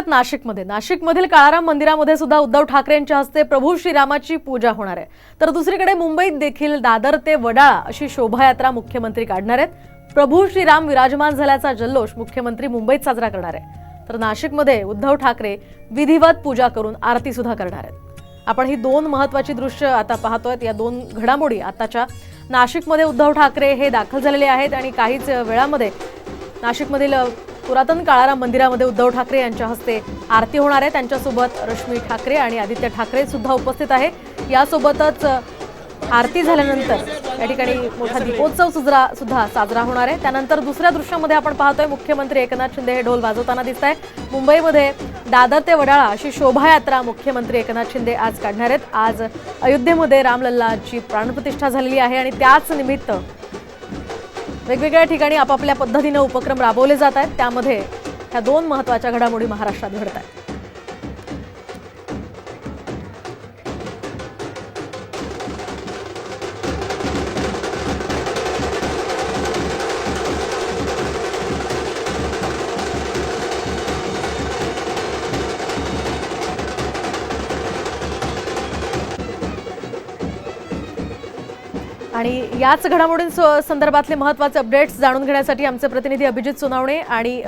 जाऊयात नाशिकमध्ये. नाशिकमधील काळाराम मंदिरामध्ये सुद्धा उद्धव ठाकरेंच्या हस्ते प्रभू श्रीरामाची पूजा होणार आहे. तर दुसरीकडे मुंबईत देखील दादर ते वडाळा अशी शोभायात्रा मुख्यमंत्री काढणार आहेत. प्रभू श्रीराम विराजमान झाल्याचा जल्लोष मुख्यमंत्री मुंबईत साजरा करणार आहे. तर नाशिकमध्ये उद्धव ठाकरे विधिवत पूजा करून आरती सुद्धा करणार आहेत. आपण ही दोन महत्वाची दृश्य आता पाहतोय या दोन घडामोडी आताच्या नाशिकमध्ये उद्धव ठाकरे हे दाखल झालेले आहेत आणि काहीच वेळामध्ये नाशिकमधील पुरातन काळाराम मंदिरामध्ये उद्धव ठाकरे यांच्या हस्ते आरती होणार आहे. त्यांच्यासोबत रश्मी ठाकरे आणि आदित्य ठाकरे सुद्धा उपस्थित आहे. यासोबतच आरती झाल्यानंतर या ठिकाणी मोठा दीपोत्सव सुद्धा सुद्धा साजरा होणार आहे. त्यानंतर दुसऱ्या दृश्यामध्ये आपण पाहतोय मुख्यमंत्री एकनाथ शिंदे हे ढोल वाजवताना दिसत आहे मुंबईमध्ये दादर ते वडाळा अशी शोभायात्रा मुख्यमंत्री एकनाथ शिंदे आज काढणार आहेत. आज अयोध्येमध्ये रामलल्लाची प्राणप्रतिष्ठा झालेली आहे आणि त्याच निमित्त वेगवेगळ्या ठिकाणी आपापल्या पद्धतीनं उपक्रम राबवले जात आहेत. त्यामध्ये ह्या दोन महत्त्वाच्या घडामोडी महाराष्ट्रात घडत आहेत. आणि याच घडामोडीं संदर्भातले महत्त्वाचे अपडेट्स जाणून घेण्यासाठी आमचे प्रतिनिधी अभिजित सोनावणे आणि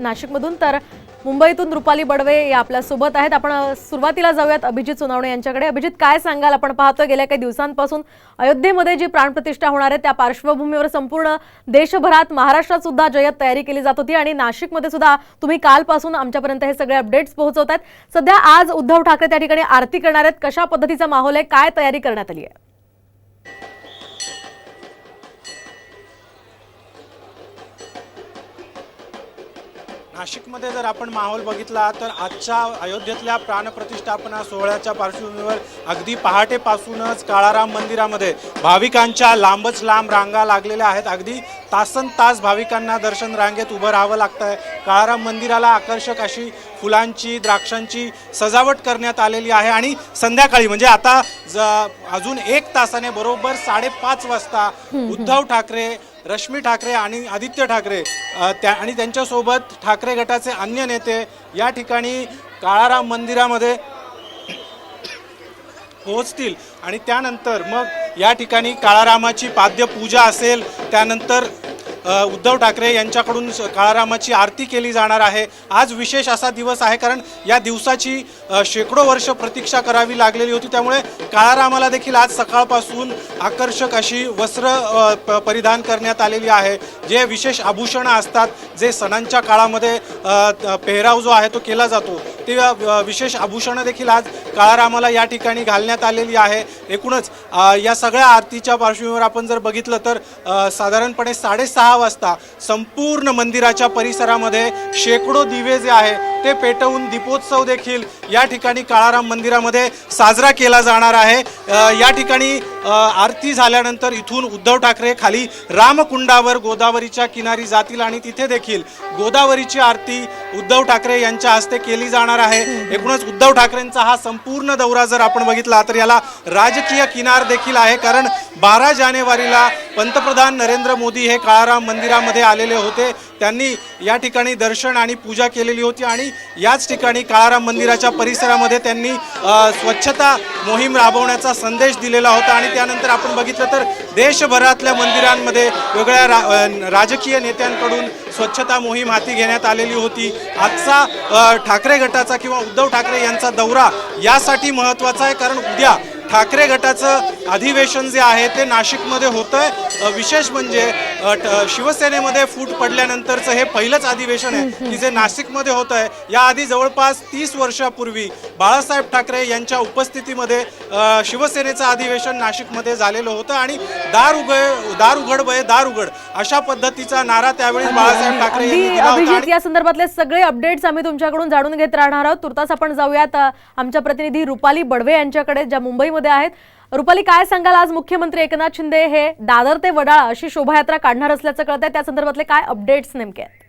नाशिकमधून. तर मुंबईतून रुपाली बडवे या आपल्यासोबत आहेत. आपण सुरुवातीला जाऊयात अभिजित सोनावणे यांच्याकडे. अभिजित काय सांगाल? आपण पाहतोय गेल्या काही दिवसांपासून अयोध्येमध्ये जी प्राणप्रतिष्ठा होणार आहे त्या पार्श्वभूमीवर संपूर्ण देशभरात महाराष्ट्रात सुद्धा जय्यत तयारी केली जात होती आणि नाशिकमध्ये सुद्धा तुम्ही कालपासून आमच्यापर्यंत हे सगळे अपडेट्स पोहोचवत आहेत सध्या आज उद्धव ठाकरे त्या ठिकाणी आरती करणार आहेत. कशा पद्धतीचा माहोल आहे? काय तयारी करण्यात आली आहे? नाशिकमध्ये जर आपण माहोल बघितला तर आजच्या अयोध्येतल्या प्राणप्रतिष्ठापना सोहळ्याच्या पार्श्वभूमीवर अगदी पहाटेपासूनच काळाराम मंदिरामध्ये भाविकांच्या लांबच लांब रांगा लागलेल्या आहेत. अगदी तासन तास भाविकांना दर्शन रांगेत उभं राहावं लागतं आहे काळाराम मंदिराला आकर्षक अशी फुलांची द्राक्षांची सजावट करण्यात आलेली आहे. आणि संध्याकाळी म्हणजे आता ज अजून एक तासाने बरोबर साडेपाच वाजता उद्धव ठाकरे रश्मी ठाकरे आणि आदित्य ठाकरे त्या आणि त्यांच्यासोबत ठाकरे गटाचे अन्य नेते या ठिकाणी काळाराम मंदिरामध्ये पोहोचतील. आणि त्यानंतर मग या ठिकाणी काळारामाची पाद्यपूजा असेल त्यानंतर उद्धव ठाकरे यांच्याकडून काळारामाची आरती केली जाणार आहे. आज विशेष असा दिवस आहे कारण या दिवसाची शेकडो वर्ष प्रतीक्षा करावी लागलेली होती. त्यामुळे काळारामाला देखील आज सकाळपासून आकर्षक अशी वस्त्र प- परिधान करण्यात आलेली आहे. जे विशेष आभूषणं असतात जे सणांच्या काळामध्ये पेहराव जो आहे तो केला जातो ते विशेष आभूषणं देखील आज काळारामाला या ठिकाणी घालण्यात आलेली आहे. एकूणच या सगळ्या आरतीच्या पार्श्वभूमीवर आपण जर बघितलं तर साधारणपणे साडेसहा वाजता संपूर्ण मंदिराच्या परिसरामध्ये शेकडो दिवे जे आहे ते पेटवून दीपोत्सव देखील या ठिकाणी काळाराम मंदिरामध्ये साजरा केला जाणार आहे. या ठिकाणी आरती झाल्यानंतर इथून उद्धव ठाकरे खाली रामकुंडावर गोदावरीच्या किनारी जातील आणि तिथे देखील गोदावरीची आरती उद्धव ठाकरे यांच्या हस्ते केली जाणार आहे. एकूणच उद्धव ठाकरेंचा हा संपूर्ण दौरा जर आपण बघितला तर याला राजकीय किनार देखील आहे. कारण बारा जानेवारीला पंतप्रधान नरेंद्र मोदी हे काळाराम मंदिरामध्ये आलेले होते. त्यांनी या ठिकाणी दर्शन आणि पूजा केलेली होती आणि याच ठिकाणी काळाराम मंदिराच्या परिसरामध्ये त्यांनी स्वच्छता मोहीम राबवण्याचा संदेश दिलेला होता आणि त्यानंतर आपण बघितलं तर देशभरातल्या मंदिरांमध्ये वेगळ्या रा राजकीय नेत्यांकडून स्वच्छता मोहीम हाती घेण्यात आलेली होती. आजचा ठाकरे गटाचा किंवा उद्धव ठाकरे यांचा दौरा यासाठी महत्त्वाचा आहे. कारण उद्या ठाकरे गटाचं अधिवेशन जे आहे ते नाशिकमध्ये होतं आहे विशेष म्हणजे शिवसेनेमध्ये फूट पडल्यानंतरचं हे पहिलंच अधिवेशन आहे की जे नाशिकमध्ये होतं आहे याआधी जवळपास तीस वर्षापूर्वी बाळासाहेब ठाकरे यांच्या उपस्थितीमध्ये शिवसेनेचं अधिवेशन नाशिकमध्ये झालेलं होतं आणि दार उघड दार उघड बय दार उघड अशा पद्धतीचा नारा त्यावेळी बाळासाहेब ठाकरे यांनी दिला होता या संदर्भातले सगळे अपडेट्स आम्ही तुमच्याकडून जाणून घेत राहणार आहोत. तुर्तास आपण जाऊयात आमच्या प्रतिनिधी रुपाली बडवे यांच्याकडे ज्या मुंबईमध्ये आहेत. रुपाली काय सांगाल आज मुख्यमंत्री एकनाथ शिंदे हे दादर ते वडाळा अशी शोभायात्रा काढणार असल्याचं कळत आहे त्या संदर्भातले काय अपडेट्स नेमके आहेत?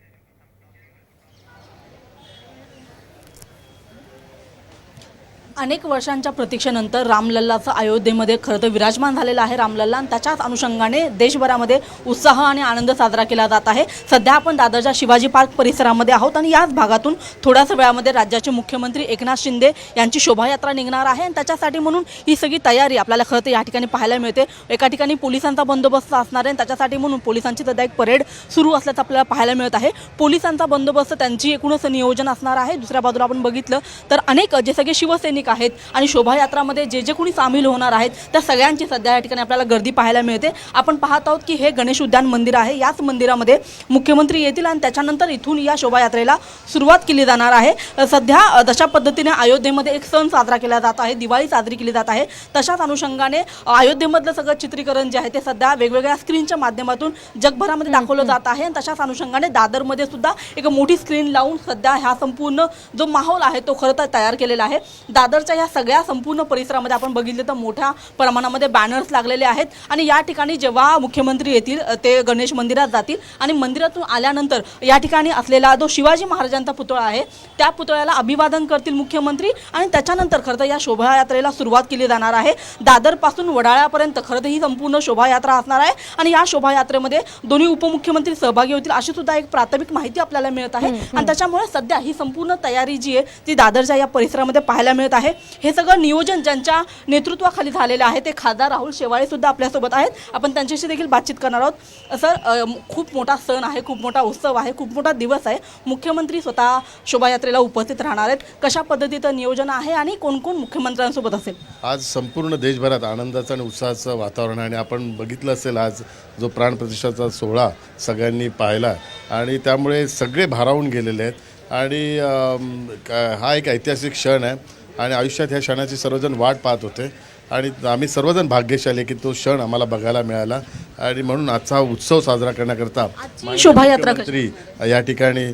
अनेक वर्षांच्या प्रतीक्षेनंतर रामलल्लाचं अयोध्येमध्ये खरं तर विराजमान झालेलं आहे रामलल्ला आणि त्याच्याच अनुषंगाने देशभरामध्ये उत्साह आणि आनंद साजरा केला जात आहे. सध्या आपण दादरच्या शिवाजी पार्क परिसरामध्ये आहोत आणि याच भागातून थोड्याच वेळामध्ये राज्याचे मुख्यमंत्री एकनाथ शिंदे यांची शोभायात्रा निघणार आहे आणि त्याच्यासाठी म्हणून ही सगळी तयारी आपल्याला खरं तर या ठिकाणी पाहायला मिळते. एका ठिकाणी पोलिसांचा बंदोबस्त असणार आहे आणि त्याच्यासाठी म्हणून पोलिसांची सध्या एक परेड सुरू असल्याचं आपल्याला पाहायला मिळत आहे. पोलिसांचा बंदोबस्त त्यांची एकूणच नियोजन असणार आहे. दुसऱ्या बाजूला आपण बघितलं तर अनेक जे सगळे शिवसैनिक आहेत आणि शोभायात्रामध्ये जे जे कोणी सामील होणार आहेत त्या सगळ्यांची सध्या या ठिकाणी आपल्याला गर्दी पाहायला मिळते. आपण पाहत आहोत की हे गणेश उद्यान मंदिर आहे. याच मंदिरामध्ये मुख्यमंत्री येतील आणि त्याच्यानंतर इथून या शोभायात्रेला सुरुवात केली जाणार आहे. सध्या अ, जशा पद्धतीने अयोध्येमध्ये एक सण साजरा केला जात आहे. दिवाळी साजरी केली जात आहे. तशाच अनुषंगाने अयोध्येमधलं सगळं चित्रीकरण जे आहे ते सध्या वेगवेगळ्या स्क्रीनच्या माध्यमातून जगभरामध्ये दाखवलं जात आहे आणि तशाच अनुषंगाने दादरमध्ये सुद्धा एक मोठी स्क्रीन लावून सध्या ह्या संपूर्ण जो माहोल आहे तो खरं तर तयार केलेला आहे. दादरच्या या सगळ्या संपूर्ण परिसरामध्ये आपण बघितलं तर मोठ्या प्रमाणामध्ये बॅनर्स लागलेले आहेत. आणि या ठिकाणी जेव्हा मुख्यमंत्री येतील ते गणेश मंदिरात जातील. आणि मंदिरातून आल्यानंतर या ठिकाणी असलेला जो शिवाजी महाराजांचा पुतळा आहे त्या पुतळ्याला अभिवादन करतील मुख्यमंत्री. आणि त्याच्यानंतर खरं तर या शोभायात्रेला सुरुवात केली जाणार आहे. दादरपासून वडाळ्यापर्यंत खरं तर ही संपूर्ण शोभायात्रा असणार आहे. आणि या शोभायात्रेमध्ये दोन्ही उपमुख्यमंत्री सहभागी होतील अशी सुद्धा एक प्राथमिक माहिती आपल्याला मिळत आहे. आणि त्याच्यामुळे सध्या ही संपूर्ण तयारी जी आहे ती दादरच्या या परिसरामध्ये पाहायला मिळत आहे. आहे. हे सगळं नियोजन ज्यांच्या नेतृत्वाखाली झालेलं आहे ते खासदार राहुल शेवाळे सुद्धा आपल्यासोबत आहेत. आपण त्यांच्याशी देखील बातचीत करणार आहोत. सर खूप मोठा सण आहे खूप मोठा उत्सव आहे खूप मोठा दिवस आहे. मुख्यमंत्री स्वतः शोभायात्रेला उपस्थित राहणार आहेत. कशा पद्धतीचं नियोजन आहे आणि कोण कोण मुख्यमंत्र्यांसोबत असेल? आज संपूर्ण देशभरात आनंदाचं आणि उत्साहाचं वातावरण आहे आणि आपण बघितलं असेल आज जो प्राणप्रतिष्ठाचा सोहळा सगळ्यांनी पाहिला आणि त्यामुळे सगळे भारावून गेलेले आहेत. आणि हा एक ऐतिहासिक क्षण आहे. आणि आयुष्यात ह्या क्षणाची सर्वजण वाट पाहत होते. आणि आम्ही सर्वजण भाग्यशाली की तो क्षण आम्हाला बघायला मिळाला. आणि म्हणून आजचा उत्सव साजरा करण्याकरता शोभायात्रा या ठिकाणी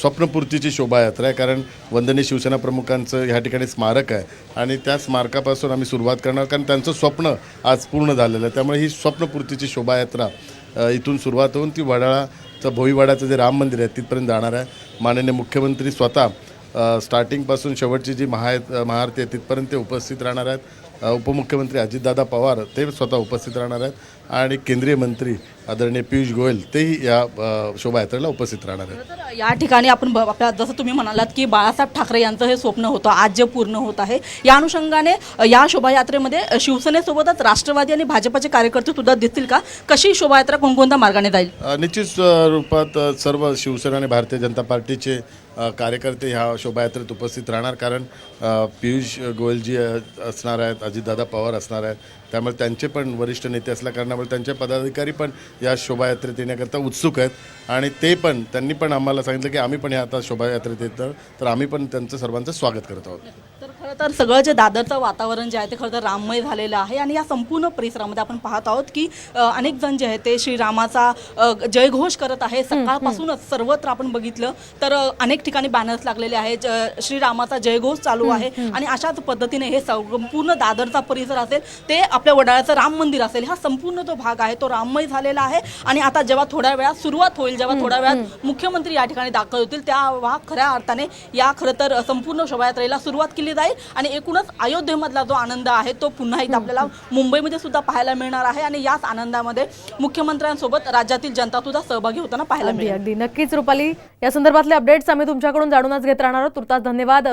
स्वप्नपूर्तीची शोभायात्रा आहे. कारण वंदनीय शिवसेना प्रमुखांचं ह्या ठिकाणी स्मारक आहे. आणि त्या स्मारकापासून आम्ही सुरुवात करणार कारण त्यांचं स्वप्न आज पूर्ण झालेलं आहे. त्यामुळे ही स्वप्नपूर्तीची शोभायात्रा इथून सुरुवात होऊन ती वडाळाचं भोईवाड्याचं जे राम मंदिर आहे तिथपर्यंत जाणार आहे. माननीय मुख्यमंत्री स्वतः स्टार्टिंगपासून शेवटची जी महा महाआरती आहे तिथपर्यंत ते उपस्थित राहणार आहेत. उपमुख्यमंत्री अजितदादा पवार ते स्वतः उपस्थित राहणार आहेत. आणि केंद्रीय मंत्री आदरणीय पियुष गोयल तेही या शोभायात्रेला उपस्थित राहणार आहेत. या ठिकाणी आपण आपल्या जसं तुम्ही म्हणालात की बाळासाहेब ठाकरे यांचं हे स्वप्न होतं आज जे पूर्ण होत आहे या अनुषंगाने या शोभायात्रेमध्ये शिवसेनेसोबतच राष्ट्रवादी आणि भाजपचे कार्यकर्ते सुद्धा दिसतील का? कशी शोभायात्रा कोणकोणत्या मार्गाने जाईल? निश्चित रूपात सर्व शिवसेना आणि भारतीय जनता पार्टीचे कार्यकर्ते ह्या शोभायात्रेत उपस्थित राहणार. कारण पियुष गोयलजी असणार आहेत अजितदादा पवार असणार आहेत त्यामुळे त्यांचे पण वरिष्ठ नेते असल्या कारणामुळे त्यांचे पदाधिकारी पण या शोभायात्रेत येण्याकरता उत्सुक आहेत. आणि ते पण त्यांनी पण आम्हाला सांगितलं की आम्ही पण या आता शोभायात्रेत येतो तर आम्ही पण त्यांचं सर्वांचं स्वागत करत आहोत. खरं तर सगळं जे दादरचं वातावरण जे आहे ते खरं तर राममय झालेलं आहे. आणि या संपूर्ण परिसरामध्ये आपण पाहत आहोत की अनेक जण जे आहेत ते श्रीरामाचा जयघोष करत आहे. सकाळपासूनच सर्वत्र आपण बघितलं तर अनेक ठिकाणी बॅनर्स लागलेले आहेत. ज- श्रीरामाचा जयघोष चालू आहे. आणि अशाच पद्धतीने हे संपूर्ण दादरचा परिसर असेल ते आपल्या वडाळ्याचं राम मंदिर असेल हा संपूर्ण जो भाग आहे तो राममय झालेला आहे. आणि आता जेव्हा थोड्या वेळात सुरुवात होईल जेव्हा थोड्या वेळात मुख्यमंत्री या ठिकाणी दाखल होतील तेव्हा खऱ्या अर्थाने या खरं तर संपूर्ण शोभायात्रेला सुरुवात केली जाईल. आणि एकूणच अयोध्येमधला जो आनंद आहे तो पुन्हा एकदा आपल्याला मुंबईमध्ये सुद्धा पाहायला मिळणार आहे आणि याच आनंदामध्ये मुख्यमंत्र्यांसोबत राज्यातील जनता सुद्धा सहभागी होताना पाहायला मिळेल. अगदी. नक्कीच रुपाली. या संदर्भातले अपडेट्स आम्ही तुमच्याकडून जाणूनच घेत राहणार आहोत. तुर्तास धन्यवाद.